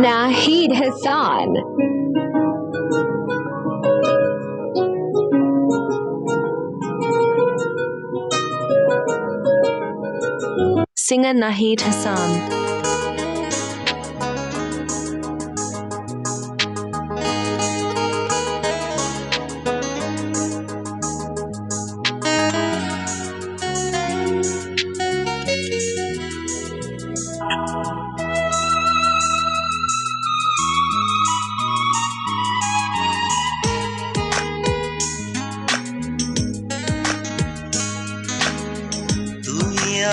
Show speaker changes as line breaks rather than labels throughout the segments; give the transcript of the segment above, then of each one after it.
Nahid Hassan.
Singer Nahid Hassan.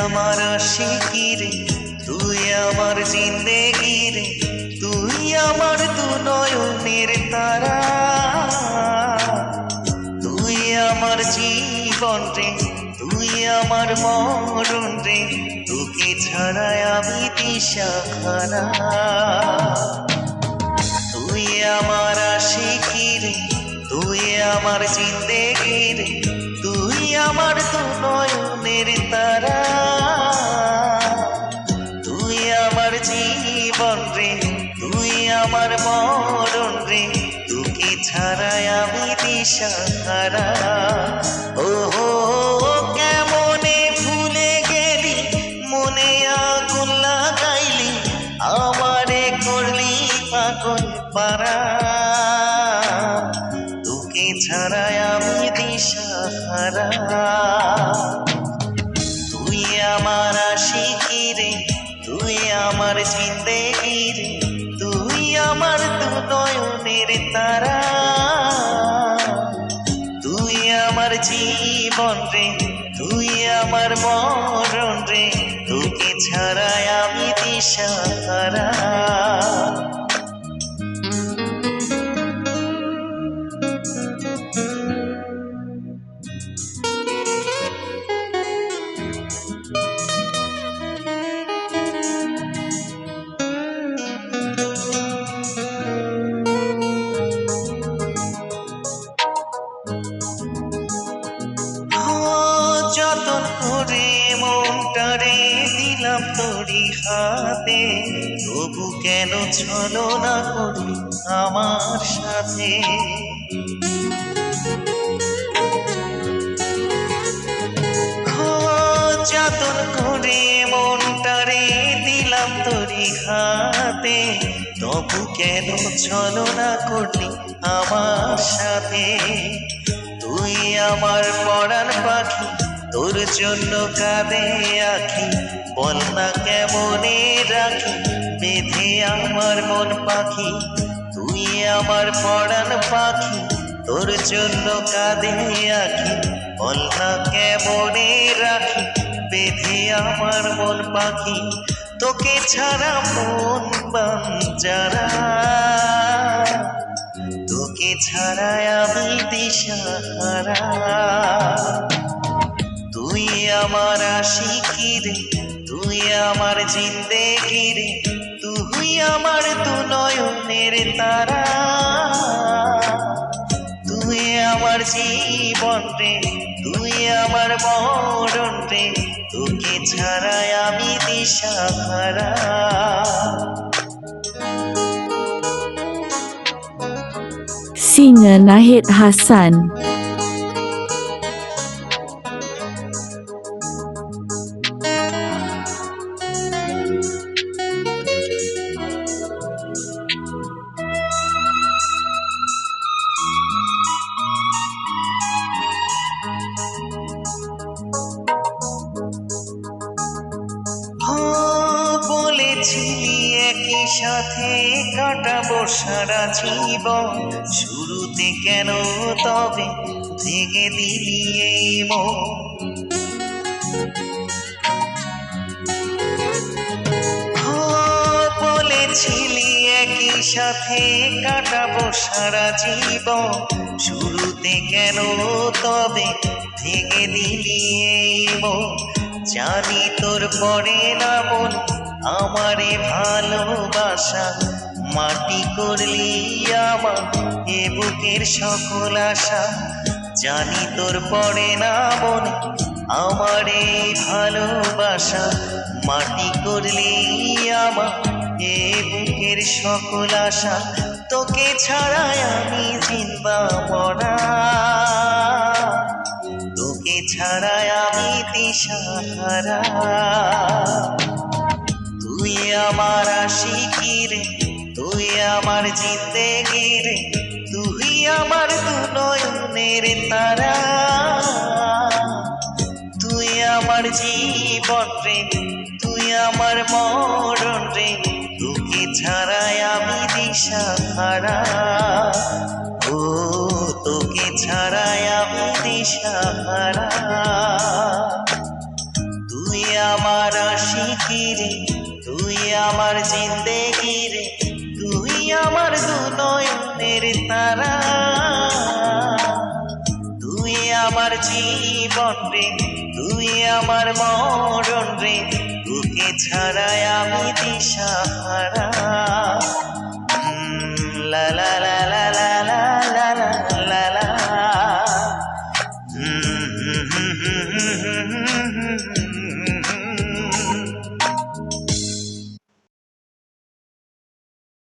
আমার আশিকি রে তুই আমার জিন্দেগি রে তুই আমার দু নয়নের তারা। তুই আমার জীবন রে, তুই আমার মরণ রে, তোকে ছাড়াই আমি দিশা খারা তুই আমার আশিকি তুই আমার জিন্দেগি রে তুই আমার দু নয়নের তারা। আমি দিশা হারা ও হো কেমনে ভুলে গেলি? মনে আগুন লাগাইলি। আমারে করলি পাগল পারা। তোকে ছাড়াই আমি দিশা হারা তুই আমার আশিকি রে, তুই আমার জিন্দেগি রে, তুই আমার দু নয়নের তারা। আমার মরণ রে তোকে ছাড়াই আমি দিশা হারা। তোরি হাতে। তবু কেন ছলো না করলি আমার সাথে? যতন করে মনটারে দিলাম তোরি হাতে। তবু কেন ছলো না করলি আমার সাথে? তুই আমার পড়ার পাখি তোর জন্য কাঁদে আখি, বল না কেমনে রাখি, বেঁধে আমার মন পাখি, তুই আমার পড়ান পাখি, তোর জন্য কাঁদে আখি, বল না কেমনে রাখি, বেঁধে আমার মন পাখি, তোকে ছাড়া মন বাঞ্জারা তোকে ছাড়া আমি দিশাহারা। আমার আশিকি রে? তুই আমার জিন্দেগি তুই আমার দু নয়নের তারা। তুই আমার জীবন রে, তুই আমার মরণ রে, তোকে ছাড়া আমি দিশাহারা
Singer Nahid Hassan.
কাটাবো সারা জীবন। শুরুতে কেন তবে ভেঙে দিলি এই মন। বলেছিলি একই সাথে কাটাবো সারা জীবন। শুরুতে কেন তবে ভেঙে দিলি এই জানি তোর পরে না মন, আমারে ভালোবাসা মাটি করলি আমার, এ বুকের সকল আশা। জানি তোর পড়ে না মনে আমার এই ভালোবাসা। মাটি করলি আমার, এ বুকের সকল আশা। তোকে ছাড়াই আমি চিনবা মরা। তোকে ছাড়াই আমি দিশাহারা তুই আমার আশিকির তুই জিতে জিন্দেগির তুই আমার দু নয়নের তারা। তুই আমার জীবন রে তুই আমার মরণ রে তোকে ছাড়াই আমি দিশা হারা। ও, তোকে ছাড়াই আমি দিশা হারা। তুই আমার আশিকি রে, তুই আমার জিন্দেগি। জীবন রে তুই আমার মরণ রে তোকে ছাড়াই আমি দিশাহারা। লা লা লা।